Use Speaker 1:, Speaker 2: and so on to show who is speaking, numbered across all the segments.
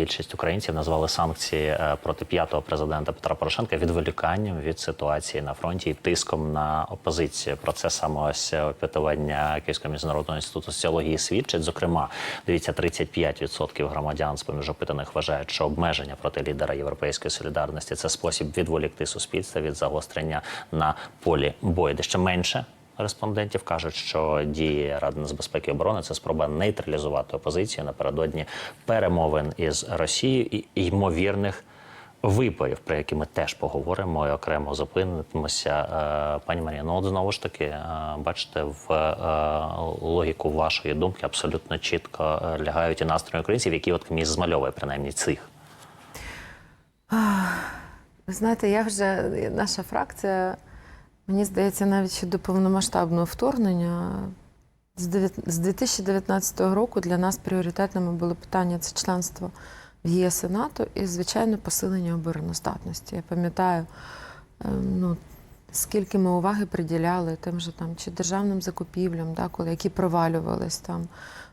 Speaker 1: більшість українців назвали санкції е, проти п'ятого президента Петра Порошенка відволіканням від ситуації на фронті і тиском на опозицію. Про це саме ось опитування Київського міжнародного інституту соціології свідчить. Зокрема, дивіться, 35% громадян з поміж опитаних вважають, що обмеження проти лідера європейської солідарності це спосіб відволікти суспільство від загострення на полі бою. Дещо менше респондентів кажуть, що дії Ради нацбезпеки і оборони це спроба нейтралізувати опозицію напередодні перемовин із Росією і ймовірних виборів, про які ми теж поговоримо і окремо зупинимося. Е, Пані Марія, ну от знову ж таки, е, бачите, в е, логіку вашої думки абсолютно чітко лягають і настрої українців, які от КМІС змальовує принаймні цих.
Speaker 2: Ви знаєте, я вже наша фракція, мені здається, навіть ще до повномасштабного вторгнення. З 2019 року для нас пріоритетними було питання це членство в ЄС і НАТО і, звичайно, посилення обороноздатності. Я пам'ятаю, ем, ну, скільки ми уваги приділяли тим же там чи державним закупівлям, да, коли які провалювались там.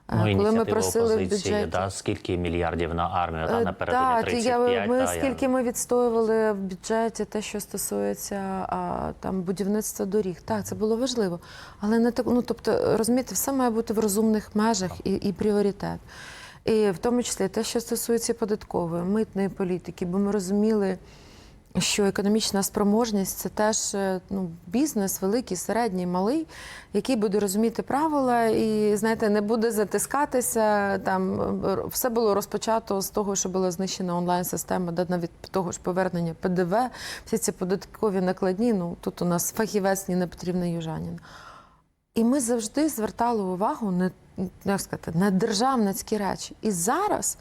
Speaker 2: Е,
Speaker 1: Ну,
Speaker 2: коли ми просили в бюджеті.
Speaker 1: да, скільки мільярдів на армію, та
Speaker 2: Е,
Speaker 1: напередодні
Speaker 2: так,
Speaker 1: 35,
Speaker 2: я, ми
Speaker 1: та,
Speaker 2: скільки ми відстоювали в бюджеті те, що стосується а, там будівництва доріг. Так, це було важливо. Але не так, ну тобто, розумієте, все має бути в розумних межах і, і пріоритет. І в тому числі те, що стосується податкової, митної політики, бо ми розуміли. Що економічна спроможність це теж е, ну, бізнес, великий, середній, малий, який буде розуміти правила і, знаєте, не буде затискатися. Там е, все було розпочато з того, що була знищена онлайн-система, де навіть того ж повернення ПДВ, всі ці податкові накладні. Ну тут у нас фахівець Ніна Петрівна Южанін. І ми завжди звертали увагу на, як сказати, на державницькі речі. І зараз,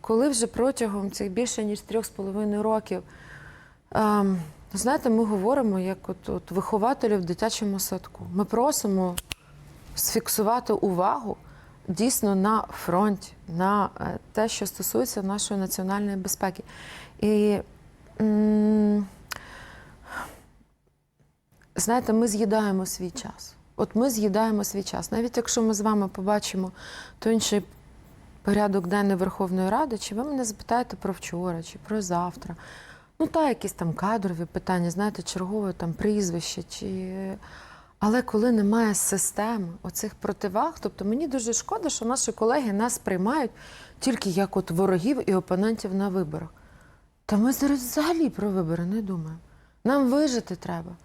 Speaker 2: коли вже протягом цих більше ніж трьох з половиною років. Ем, знаєте, ми говоримо як от, от вихователі в дитячому садку. Ми просимо сфіксувати увагу дійсно на фронті, на е, те, що стосується нашої національної безпеки. І знаєте, ми з'їдаємо свій час. От ми з'їдаємо свій час. Навіть якщо ми з вами побачимо той інший порядок денний Верховної Ради, чи ви мене запитаєте про вчора, чи про завтра. Ну, та якісь там кадрові питання, знаєте, чергове там прізвище. Чи... Але коли немає системи оцих противаг, тобто мені дуже шкода, що наші колеги нас приймають тільки як от ворогів і опонентів на виборах. Та ми зараз взагалі про вибори не думаємо. Нам вижити треба.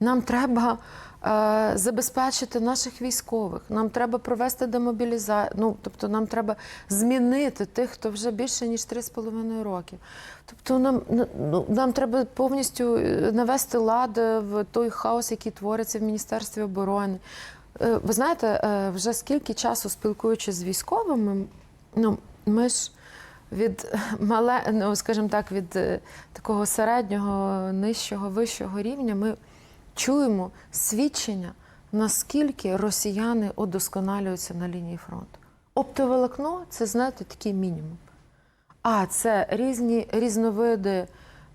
Speaker 2: Нам треба е, забезпечити наших військових. Нам треба провести демобілізацію. Ну, тобто, нам треба змінити тих, хто вже більше ніж 3,5 років. Тобто, нам, ну, нам треба повністю е, навести лад в той хаос, який твориться в Міністерстві оборони. Е, ви знаєте, е, вже скільки часу спілкуючись з військовими, ну, ми ж від мале, ну, скажімо так, від е, такого середнього, нижчого, вищого рівня ми чуємо свідчення, наскільки росіяни удосконалюються на лінії фронту. Оптоволокно це, знаєте, такий мінімум. А це різні різновиди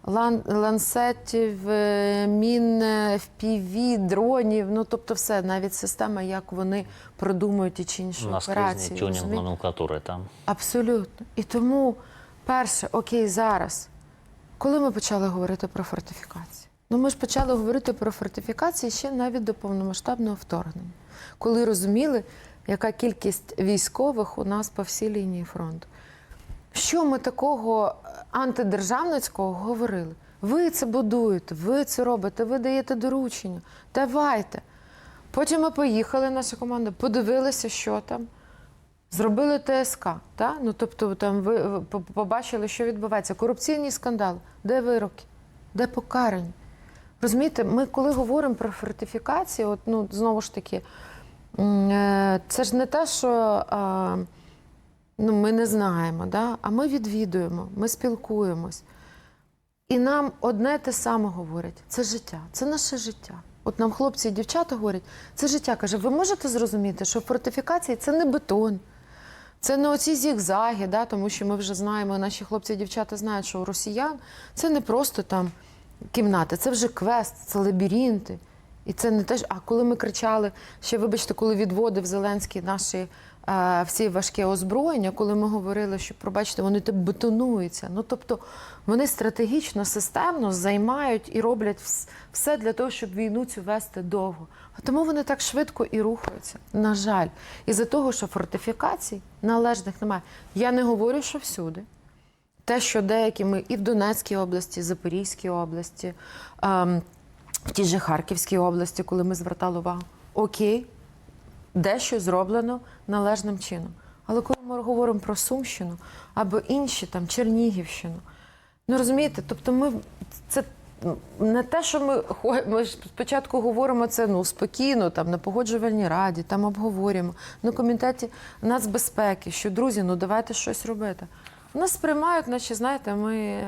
Speaker 2: лан, лансетів, е, мін, е, FPV, дронів. Ну тобто, все, навіть система, як вони продумують ті чи інші операції.
Speaker 1: тюнінг номенклатури там.
Speaker 2: Абсолютно. І тому, перше, окей, зараз, коли ми почали говорити про фортифікації? Ну, ми ж почали говорити про фортифікації ще навіть до повномасштабного вторгнення, коли розуміли, яка кількість військових у нас по всій лінії фронту. Що ми такого антидержавницького говорили? Ви це будуєте, ви це робите, ви даєте доручення. Давайте. Потім ми поїхали, наша команда, подивилися, що там. Зробили ТСК, та? ну тобто там ви побачили, що відбувається. Корупційні скандали, де вироки, де покарані. Розумієте, ми коли говоримо про фортифікації, от ну знову ж таки, е, це ж не те, що ну, ми не знаємо, да? а ми відвідуємо, ми спілкуємось. І нам одне те саме говорять: це життя, це наше життя. От нам хлопці і дівчата говорять, це життя. Каже, ви можете зрозуміти, що фортифікації це не бетон, це не оці зігзаги, да, тому що ми вже знаємо, наші хлопці і дівчата знають, що у росіян це не просто там кімнати, це вже квест, це лабіринти. І це не те. А коли ми кричали, ще вибачте, коли відводив Зеленський наші е, всі важке озброєння, коли ми говорили, що пробачте, вони так бетонуються. Ну тобто вони стратегічно, системно займають і роблять все для того, щоб війну цю вести довго. А тому вони так швидко і рухаються. На жаль, із-за того, що фортифікацій належних немає. Я не говорю, що всюди. Те, що деякі ми і в Донецькій області, Запорізькій області, ем, в тій же Харківській області, коли ми звертали увагу, окей, дещо зроблено належним чином. Але коли ми говоримо про Сумщину або інші там Чернігівщину, ну розумієте, тобто ми це не те, що ми, ми ж спочатку говоримо це ну спокійно, там на погоджувальній раді, там обговорюємо на комітеті нацбезпеки, що друзі, ну давайте щось робити. Нас сприймають, наче знаєте, ми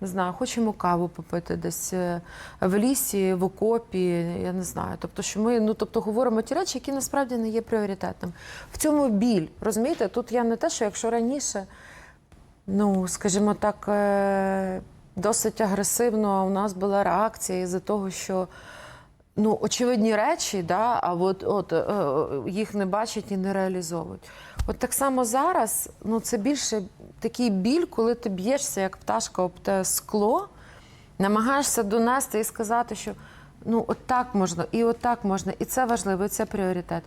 Speaker 2: не знаю, хочемо каву попити десь е, в лісі, в окопі, я не знаю. Тобто, що ми ну тобто говоримо ті речі, які насправді не є пріоритетом. В цьому біль, розумієте? Тут я не те, що якщо раніше ну, скажімо так, е, досить агресивно у нас була реакція із-за того, що ну, очевидні речі, да, а от, от, е, їх не бачать і не реалізовують. От так само зараз ну, це більше такий біль, коли ти б'єшся, як пташка об те скло, намагаєшся донести і сказати, що ну, от так можна, і от так можна, і це важливо, і це пріоритет.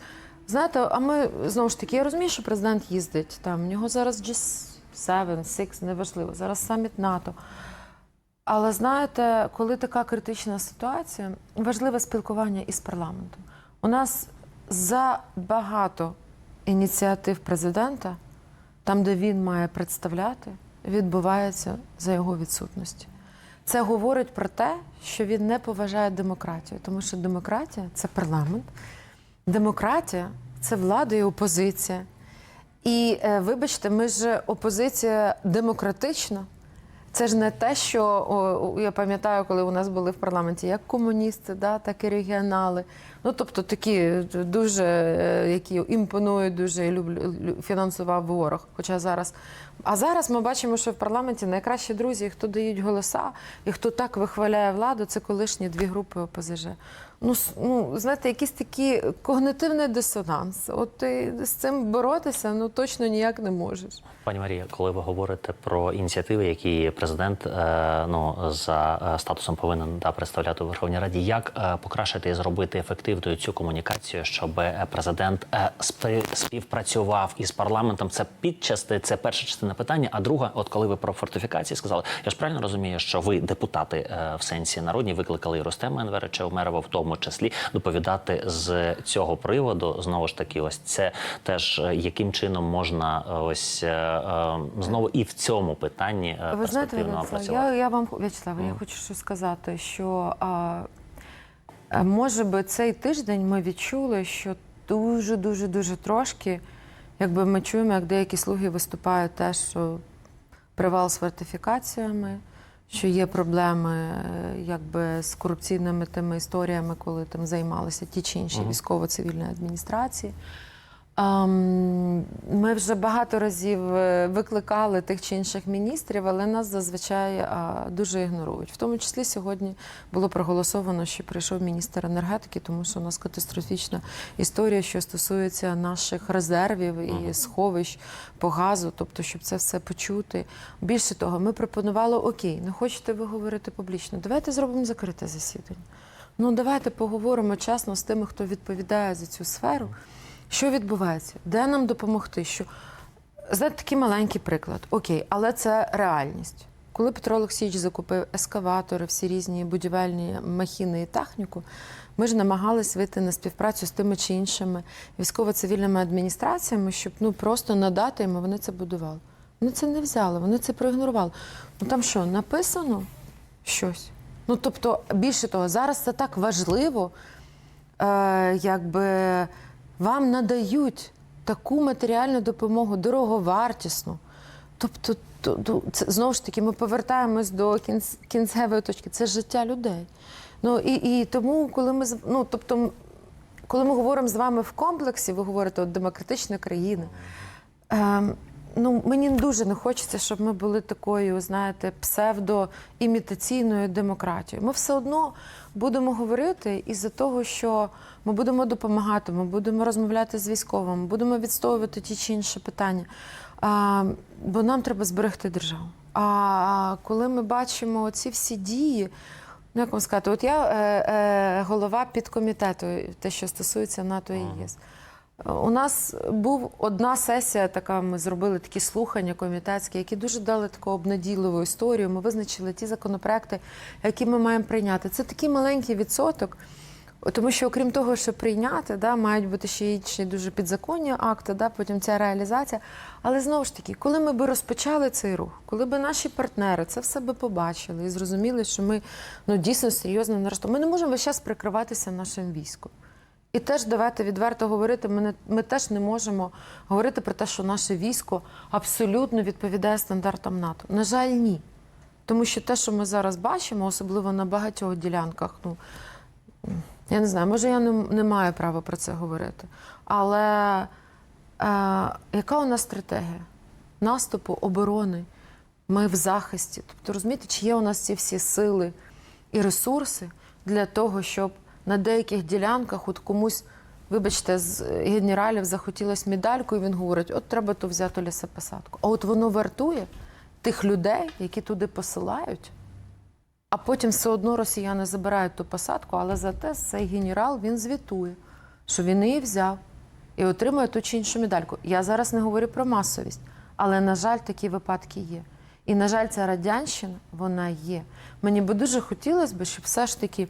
Speaker 2: Знаєте, а ми знову ж таки, я розумію, що президент їздить там. У нього зараз G7, 6, неважливо, зараз саміт НАТО. Але знаєте, коли така критична ситуація, важливе спілкування із парламентом. У нас забагато ініціатив президента, там, де він має представляти, відбувається за його відсутності. Це говорить про те, що він не поважає демократію, тому що демократія це парламент, демократія це влада і опозиція. І е, вибачте, ми ж опозиція демократична. Це ж не те, що о, я пам'ятаю, коли у нас були в парламенті як комуністи, да, так і регіонали. Ну тобто такі дуже, е, які імпонують, дуже люблю фінансував ворог. Хоча зараз. А зараз ми бачимо, що в парламенті найкращі друзі, хто дають голоса, і хто так вихваляє владу, це колишні дві групи ОПЗЖ. Ну, ну знаєте, якийсь такий когнитивний дисонанс. От ти з цим боротися ну точно ніяк не можеш.
Speaker 1: Пані Марія, коли ви говорите про ініціативи, які президент е, ну за е, статусом повинен да, представляти у Верховній Раді, як е, покращити і зробити ефективною цю комунікацію, щоб е, президент е, співпрацював із парламентом? Це підчасти, це перша частина питання. А друга, от коли ви про фортифікації сказали, я ж правильно розумію, що ви депутати е, в сенсі народні викликали Рустема Енверича Умерова, в тому числі доповідати з цього приводу. Знову ж таки, ось це теж е, яким чином можна е, ось е, знову і в цьому питанні
Speaker 2: Ви
Speaker 1: перспективно
Speaker 2: Вячеслав, я, я вам Вячеслав, я хочу щось сказати, що а, може би цей тиждень ми відчули, що дуже, дуже, дуже трошки, якби ми чуємо, як деякі слуги виступають теж, що привал з фортифікаціями, що є проблеми е, якби з корупційними тими історіями, коли там займалися ті чи інші військово-цивільні адміністрації. Ми вже багато разів е, викликали тих чи інших міністрів, але нас зазвичай дуже ігнорують. В тому числі сьогодні було проголосовано, що прийшов міністр енергетики, тому що у нас катастрофічна історія, що стосується наших резервів і сховищ по газу, тобто, щоб це все почути. Більше того, ми пропонували: окей, не хочете ви говорити публічно, давайте зробимо закрите засідання. Ну давайте поговоримо чесно з тими, хто відповідає за цю сферу. Що відбувається? Де нам допомогти? Що знаєте, такий маленький приклад. Окей, але це реальність. Коли Петро Олексійович закупив ескаватори, всі різні будівельні махіни і техніку, ми ж намагались вийти на співпрацю з тими чи іншими військово-цивільними адміністраціями, щоб ну просто надати їм, вони це будували. Вони це не взяли, вони це проігнорували. Ну там що, написано щось? Ну тобто, більше того, зараз це так важливо, е, якби вам надають таку матеріальну допомогу, дороговартісну. Тобто, то- то- це, знову ж таки, ми повертаємось до кінцевої точки. Це життя людей. Ну і, і тому, коли ми ну, тобто, коли ми говоримо з вами в комплексі, ви говорите от демократична країна. Ем, ну мені дуже не хочеться, щоб ми були такою, знаєте, псевдоімітаційною демократією. Ми все одно будемо говорити із-за того, що ми будемо допомагати, ми будемо розмовляти з військовими, будемо відстоювати ті чи інші питання. А, бо нам треба зберегти державу. А коли ми бачимо ці всі дії, ну як вам сказати, от я е, е, голова підкомітету, те, що стосується НАТО і ЄС. У нас був одна сесія, така ми зробили такі слухання комітетські, які дуже дали таку обнадійливу історію. Ми визначили ті законопроекти, які ми маємо прийняти. Це такий маленький відсоток. Тому що, окрім того, що прийняти, да, мають бути ще інші дуже підзаконні акти, да, потім ця реалізація. Але знову ж таки, коли ми би розпочали цей рух, коли би наші партнери це все би побачили і зрозуміли, що ми ну, дійсно серйозно наростемо, ми не можемо весь час прикриватися нашим військом. І теж давайте відверто говорити. Ми не ми теж не можемо говорити про те, що наше військо абсолютно відповідає стандартам НАТО. На жаль, ні. Тому що те, що ми зараз бачимо, особливо на багатьох ділянках, ну я не знаю, може я не, не маю права про це говорити. Але е, яка у нас стратегія? Наступу, оборони, ми в захисті. Тобто, розумієте, чи є у нас ці всі сили і ресурси для того, щоб на деяких ділянках от комусь, вибачте, з генералів захотілось медальку, і він говорить: от треба то взяти лісопосадку. А от воно вартує тих людей, які туди посилають. А потім все одно росіяни забирають ту посадку, але зате цей генерал він звітує, що він її взяв і отримує ту чи іншу медальку. Я зараз не говорю про масовість, але, на жаль, такі випадки є. І, на жаль, ця радянщина вона є. Мені би дуже хотілося б, щоб все ж таки,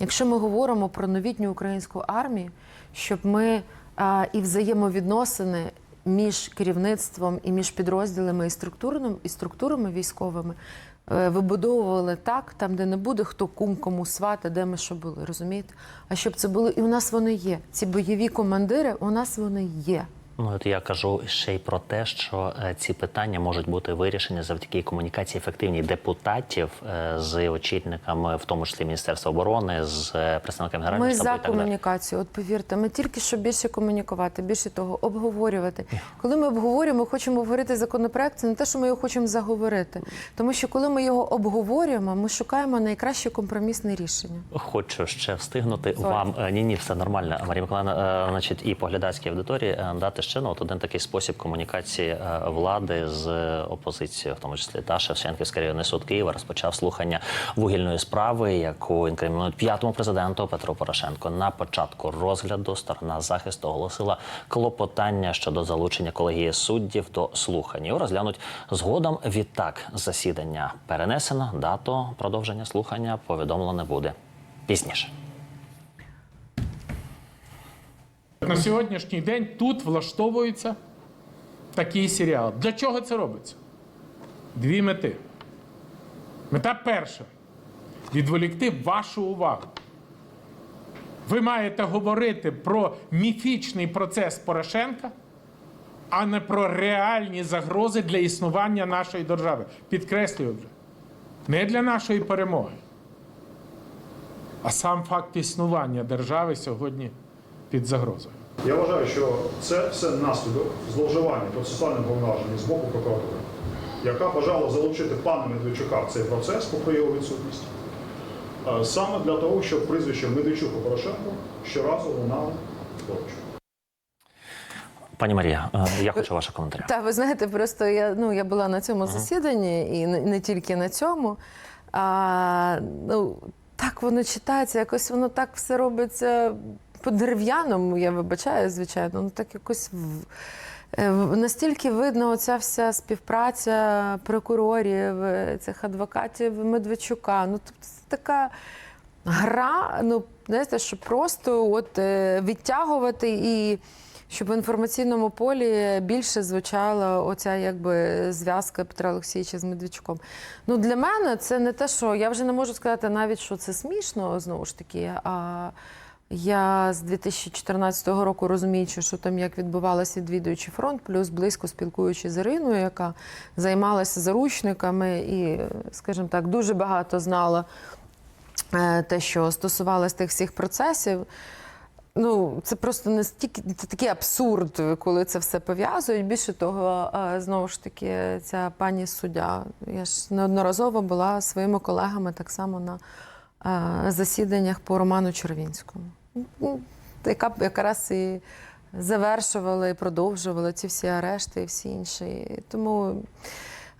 Speaker 2: якщо ми говоримо про новітню українську армію, щоб ми а, і взаємовідносини між керівництвом і між підрозділами і структурами, і структурами військовими е, вибудовували так, там, де не буде хто кум кому свати, де ми що були, розумієте? А щоб це було, і у нас вони є. Ці бойові командири, у нас вони є.
Speaker 1: Ну, от я кажу ще й про те, що е, ці питання можуть бути вирішені завдяки комунікації ефективній депутатів е, з очільниками, в тому числі Міністерства оборони, з е, представниками генерального
Speaker 2: Ми
Speaker 1: штабу
Speaker 2: за
Speaker 1: і так далі.
Speaker 2: комунікацію. От повірте, ми тільки що більше комунікувати, більше того, обговорювати. Коли ми обговорюємо, хочемо обговорити законопроект, це не те, що ми його хочемо заговорити. Тому що коли ми його обговорюємо, ми шукаємо найкраще компромісне рішення.
Speaker 1: Хочу ще встигнути
Speaker 2: Sorry.
Speaker 1: вам. Ні, ні, все нормально. Марія Миколаївна, значить, і поглядацькій аудиторії дати ще ну, от один такий спосіб комунікації е, влади з опозицією, в тому числі та Шевченківський районний суд Києва розпочав слухання вугільної справи, яку інкримінують п'ятому президенту Петру Порошенко. На початку розгляду сторона захисту оголосила клопотання щодо залучення колегії суддів до слухань. Його розглянуть згодом. Відтак засідання перенесено. Дату продовження слухання повідомлено буде пізніше.
Speaker 3: На сьогоднішній день тут влаштовується такий серіал. Для чого це робиться? Дві мети. Мета перша відволікти вашу увагу. Ви маєте говорити про міфічний процес Порошенка, а не про реальні загрози для існування нашої держави. Підкреслюю вже, не для нашої перемоги, а сам факт існування держави сьогодні під загрозою.
Speaker 4: Я вважаю, що це все наслідок зловживання процесуальним повноваженням з боку прокуратури, яка бажала залучити пана Медведчука в цей процес, попри його відсутність, е, саме для того, щоб прізвище Медведчук і Порошенко щоразу лунало поруч.
Speaker 1: Пані Марія, е, я хочу вашого коментаря.
Speaker 2: Та ви знаєте, просто я ну я була на цьому засіданні і не, не тільки на цьому. А, ну, так воно читається, якось воно так все робиться по-дерев'яному, я вибачаю, звичайно. Ну так якось е, настільки видно оця вся співпраця прокурорів, е, цих адвокатів Медведчука. Ну, тобто це така гра, ну, знаєте, що просто от е, відтягувати і щоб в інформаційному полі більше звучала оця якби зв'язка Петра Олексійовича з Медведчуком. Ну для мене це не те, що я вже не можу сказати навіть, що це смішно знову ж таки. А я з 2014 року розуміючи, що там як відбувалося відвідуючи фронт, плюс близько спілкуючи з Іриною, яка займалася заручниками і, скажімо так, дуже багато знала е, те, що стосувалося тих всіх процесів. Ну, це просто настільки це такий абсурд, коли це все пов'язують. Більше того, е, знову ж таки, ця пані суддя. Я ж неодноразово була своїми колегами так само на е, засіданнях по Роману Червінському, яка якраз і завершувала і продовжувала ці всі арешти і всі інші. Тому.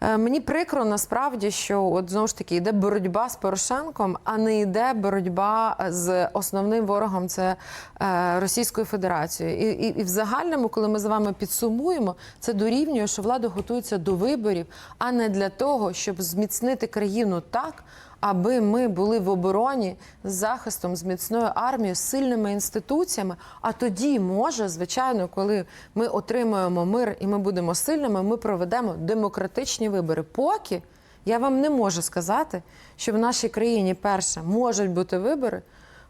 Speaker 2: Е, Мені прикро насправді, що от знову ж таки йде боротьба з Порошенком, а не йде боротьба з основним ворогом це е, Російською Федерацією. І, і, і в загальному, коли ми з вами підсумуємо, це дорівнює, що влада готується до виборів, а не для того, щоб зміцнити країну так. Аби ми були в обороні з захистом, з міцною армією, з сильними інституціями. А тоді, може, звичайно, коли ми отримаємо мир і ми будемо сильними, ми проведемо демократичні вибори. Поки я вам не можу сказати, що в нашій країні перше можуть бути вибори.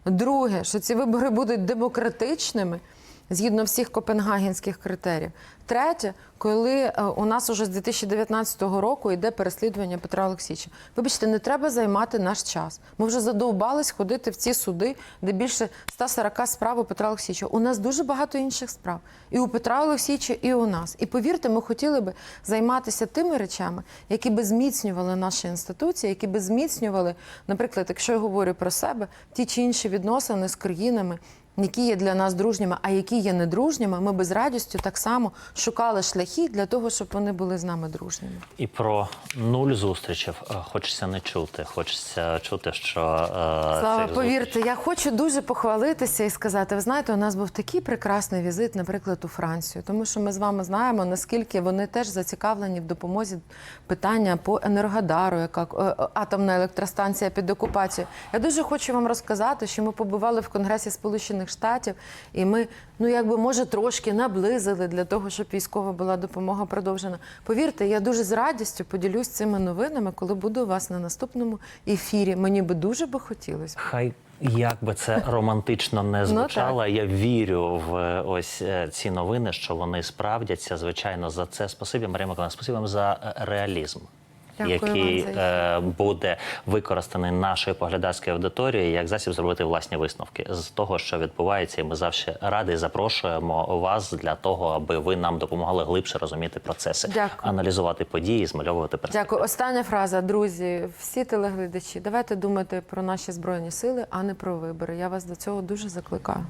Speaker 2: Друге, що ці вибори будуть демократичними згідно всіх копенгагенських критеріїв. Третє, коли е, у нас уже з 2019 року йде переслідування Петра Олексійовича. Вибачте, не треба займати наш час. Ми вже задовбались ходити в ці суди, де більше 140 справ у Петра Олексійовича. У нас дуже багато інших справ. І у Петра Олексійовича, і у нас. І повірте, ми хотіли би займатися тими речами, які би зміцнювали наші інституції, які би зміцнювали, наприклад, якщо я говорю про себе, ті чи інші відносини з країнами які є для нас дружніми, а які є недружніми, ми би з радістю так само шукали шляхи для того, щоб вони були з нами дружніми.
Speaker 1: І про нуль зустрічей е, хочеться не чути. Хочеться чути, що е,
Speaker 2: Слава, повірте, я хочу дуже похвалитися і сказати: ви знаєте, у нас був такий прекрасний візит, наприклад, у Францію, тому що ми з вами знаємо, наскільки вони теж зацікавлені в допомозі питання по Енергодару, яка е, е, атомна електростанція під окупацією. Я дуже хочу вам розказати, що ми побували в Конгресі Сполучених Штатів, і ми, ну якби може, трошки наблизили для того, щоб військова була допомога продовжена. Повірте, я дуже з радістю поділюсь цими новинами, коли буду у вас на наступному ефірі. Мені би дуже би хотілося.
Speaker 1: Хай як би це романтично не
Speaker 2: Ну,
Speaker 1: я вірю в е, ось е, ці новини, що вони справдяться. Звичайно, за це спасибі, Марія Миколаївна, спасибі вам за е, реалізм.
Speaker 2: Дякую
Speaker 1: який е, буде використаний нашою поглядацькою аудиторією як засіб зробити власні висновки з того, що відбувається, і ми завжди раді запрошуємо вас для того, аби ви нам допомагали глибше розуміти процеси,
Speaker 2: Дякую.
Speaker 1: аналізувати події, змальовувати перспективи.
Speaker 2: Дякую. Остання фраза, друзі. Всі телеглядачі, давайте думати про наші збройні сили, а не про вибори. Я вас до цього дуже закликаю.